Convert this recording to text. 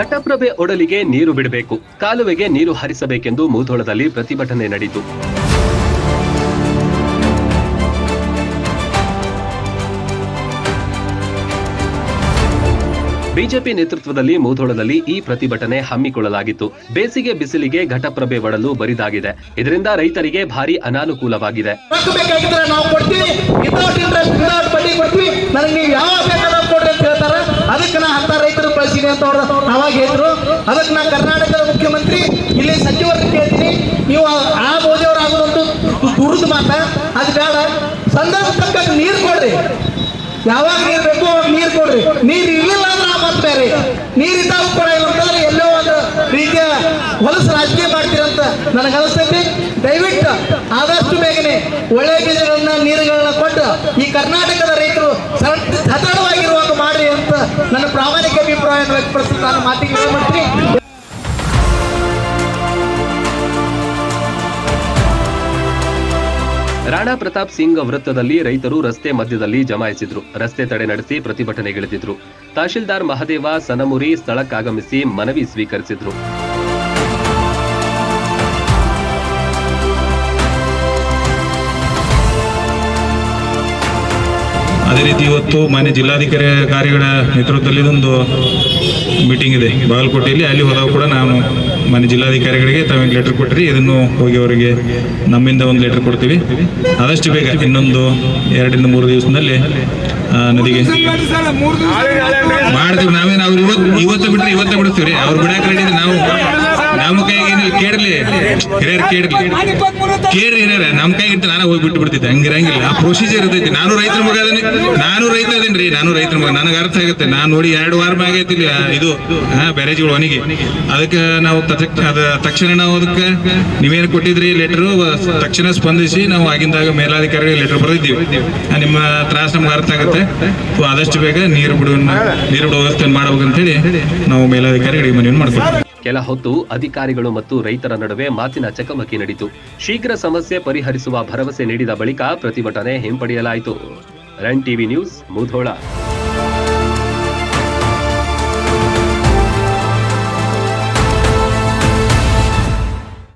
ಘಟಪ್ರಭೆ ಒಡಲಿಗೆ ನೀರು ಬಿಡಬೇಕು. ಕಾಲುವೆಗೆ ನೀರು ಹರಿಸಬೇಕೆಂದು ಮೂಧೋಳದಲ್ಲಿ ಪ್ರತಿಭಟನೆ ನಡೆಯಿತು ಬಿಜೆಪಿ ನೇತೃತ್ವದಲ್ಲಿ ಮೂಧೋಳದಲ್ಲಿ ಈ ಪ್ರತಿಭಟನೆ ಹಮ್ಮಿಕೊಳ್ಳಲಾಗಿತ್ತು. ಬೇಸಿಗೆ ಬಿಸಿಲಿಗೆ ಘಟಪ್ರಭೆ ಒಡಲು ಬರಿದಾಗಿದೆ. ಇದರಿಂದ ರೈತರಿಗೆ ಭಾರಿ ಅನಾನುಕೂಲವಾಗಿದೆ ರೊಕ್ಕ ಬೇಕಾಗಿದ್ರೆ ನಾವು ಕೊಡ್ತೀವಿ ವಿತೌಟ್ ಇಂಟ್ರೆಸ್ಟ್ ವಿತೌಟ್ ಬಡ್ಡಿ ಕೊಡ್ತೀವಿ ನನಗೆ ನೀವು ಯಾವ ಬೇಕಾದ್ರೂ ಕೊಡ್ರಿ ಅಂತ ಹೇಳ್ತಾರ ಅದಕ್ಕೆ ನಾ ಅಂತ ಅಂತ ಅವಾಗ ಹೇಳಿದ್ರು. ಅದಕ್ಕೆ ನಾ ಕರ್ನಾಟಕದ ಮುಖ್ಯಮಂತ್ರಿ, ಇಲ್ಲಿ ಸಚಿವರನ್ನು ಕೇಳ್ತೀನಿ. ನೀವು ಆ- ಆ ಮೋದಿ ಅವ್ರು ಆಗೋದೊಂದು ದುರ್ದು ಮಾತ ಅದು ಬೇಡ. ಸಂದರ್ಭ ತಕ್ಕ ನೀರು ಕೊಡ್ರಿ. ಯಾವಾಗ ನೀರು ಬೇಕು ಅವಾಗ ನೀರು ಕೊಡ್ರಿ. ನೀರು ಇರ್ಲಿಲ್ಲ ಅಂದ್ರೆ ಆ ಮತ್ತೆ ಬೇರೆ. ನೀರು ಕೂಡ ಇಲ್ಲ ಅಂತಂದ್ರೆ ಎಲ್ಲೋ ಒಂದು ರೀತಿಯ ಹೊಲಸು ರಾಜಕೀಯ ಮಾಡ್ತೀರಂತ ನನಗೆ ಅನಿಸ್ತೈತಿ. ದಯವಿಟ್ಟು ಆದಷ್ಟು ಬೇಗನೆ ಒಳ್ಳೆ ಬೀಜಗಳನ್ನ, ನೀರುಗಳನ್ನ ಕೊಟ್ಟು ಈ ಕರ್ನಾಟಕದ ರೈತರು ಸರ- ಸದೃಢವಾಗಿರುವಾಗ ಮಾಡ್ರಿ ಅಂತ ನನ್ನ ಪ್ರಾಮಾಣಿಕ ವ್ಯಕ್ತಪಡಿಸಿ ನಾನು ಮಾತಿಗೆ ರಾಣಾ ಪ್ರತಾಪ್ ಸಿಂಗ್ ವೃತ್ತದಲ್ಲಿ ರೈತರು ರಸ್ತೆ ಮಧ್ಯದಲ್ಲಿ ಜಮಾಯಿಸಿದ್ರು. ರಸ್ತೆ ತಡೆ ನಡೆಸಿ ಪ್ರತಿಭಟನೆಗಿಳಿದಿದ್ರು ತಹಶೀಲ್ದಾರ್ ಮಹದೇವ ಸನಮುರಿ ಸ್ಥಳಕ್ಕಾಗಮಿಸಿ ಮನವಿ ಸ್ವೀಕರಿಸಿದ್ರು. ಅದೇ ರೀತಿ ಇವತ್ತು ಮಾನ್ಯ ಜಿಲ್ಲಾಧಿಕಾರಿ ಕಾರ್ಯಗಳ ನೇತೃತ್ವದಲ್ಲಿ ಒಂದು ಮೀಟಿಂಗ್ ಇದೆ ಬಾಗಲಕೋಟೆಯಲ್ಲಿ ಅಲ್ಲಿ ಹೋದಾಗ ಕೂಡ ನಾನು ಮಾನ್ಯ ಜಿಲ್ಲಾಧಿಕಾರಿಗಳಿಗೆ ತಾವೇನು ಲೆಟರ್ ಕೊಟ್ಟಿರಿ ಇದನ್ನು ಹೋಗಿ ಅವರಿಗೆ ನಮ್ಮಿಂದ ಒಂದು ಲೆಟರ್ ಕೊಡ್ತೀವಿ ಆದಷ್ಟು ಬೇಗ ಇನ್ನೊಂದು ಎರಡರಿಂದ ಮೂರು ದಿವಸದಲ್ಲಿ ನದಿಗೆ ಮಾಡ್ತೀವಿ ನಾವೇನು ಅವ್ರು ಇವತ್ತು ಇವತ್ತು ಬಿಟ್ಟರೆ ಇವತ್ತು ಬಿಡ್ತೀವಿ ರೀ ಅವ್ರು ಬಿಡಾಕ ಹಿರಿಯರು ನಮ್ ಕೇಳ್ರಿ ಹಿರಿಯರ ನಮ್ಮ ಕೈ ಇಟ್ಟು ನಾನು ಹೋಗಿ ಬಿಟ್ಟು ಬಿಡ್ತಿದ್ದೆ. ಹಂಗಿರಂಗಿಲ್ಲ. ಆ ಪ್ರೊಸೀಜರ್ ಇರ್ತೈತಿ. ನಾನು ರೈತರ ಮಗ ಅದನ್ನ ನಾನು ರೈತ ಅದೇನ್ರಿ ನಾನು ರೈತರ ಮಗ. ನನಗೆ ಅರ್ಥ ಆಗುತ್ತೆ. ನಾನು ನೋಡಿ ಎರಡು ವಾರ ಮ್ಯಾಗ ಐತಿ ಇಲ್ಲಿ, ಆ, ಇದು ಹಾ ಬ್ಯಾರೇಜ್ಗಳು ಒಣಗಿ. ಅದಕ್ಕೆ ನಾವು ಅದ ತಕ್ಷಣ ನಾವು ಅದಕ್ಕೆ ನೀವೇನು ಕೊಟ್ಟಿದ್ರಿ ಲೆಟ್ರು ತಕ್ಷಣ ಸ್ಪಂದಿಸಿ ನಾವು ಆಗಿಂದಾಗ ಮೇಲಾಧಿಕಾರಿಗೆ ಲೆಟರ್ ಬರೆದಿದ್ದೀವಿ. ನಿಮ್ಮ ತ್ರಾಸ ನಮ್ಗೆ ಅರ್ಥ ಆಗುತ್ತೆ. ಆದಷ್ಟು ಬೇಗ ನೀರು ಬಿಡುವ ನೀರು ಬಿಡುವ ವ್ಯವಸ್ಥೆ ಮಾಡ್ಬೇಕಂತೇಳಿ ನಾವು ಮೇಲಾಧಿಕಾರಿಗಳಿಗೆ ಮನವಿ ಮಾಡ್ತೀವಿ ಕೆಲ ಹೊತ್ತು ಅಧಿಕಾರಿಗಳು ಮತ್ತು ರೈತರ ನಡುವೆ ಮಾತಿನ ಚಕಮಕಿ ನಡೆಯಿತು ಶೀಘ್ರ ಸಮಸ್ಯೆ ಪರಿಹರಿಸುವ ಭರವಸೆ ನೀಡಿದ ಬಳಿಕ ಪ್ರತಿಭಟನೆ ಹಿಂಪಡೆಯಲಾಯಿತು. Run TV news, Mudhol.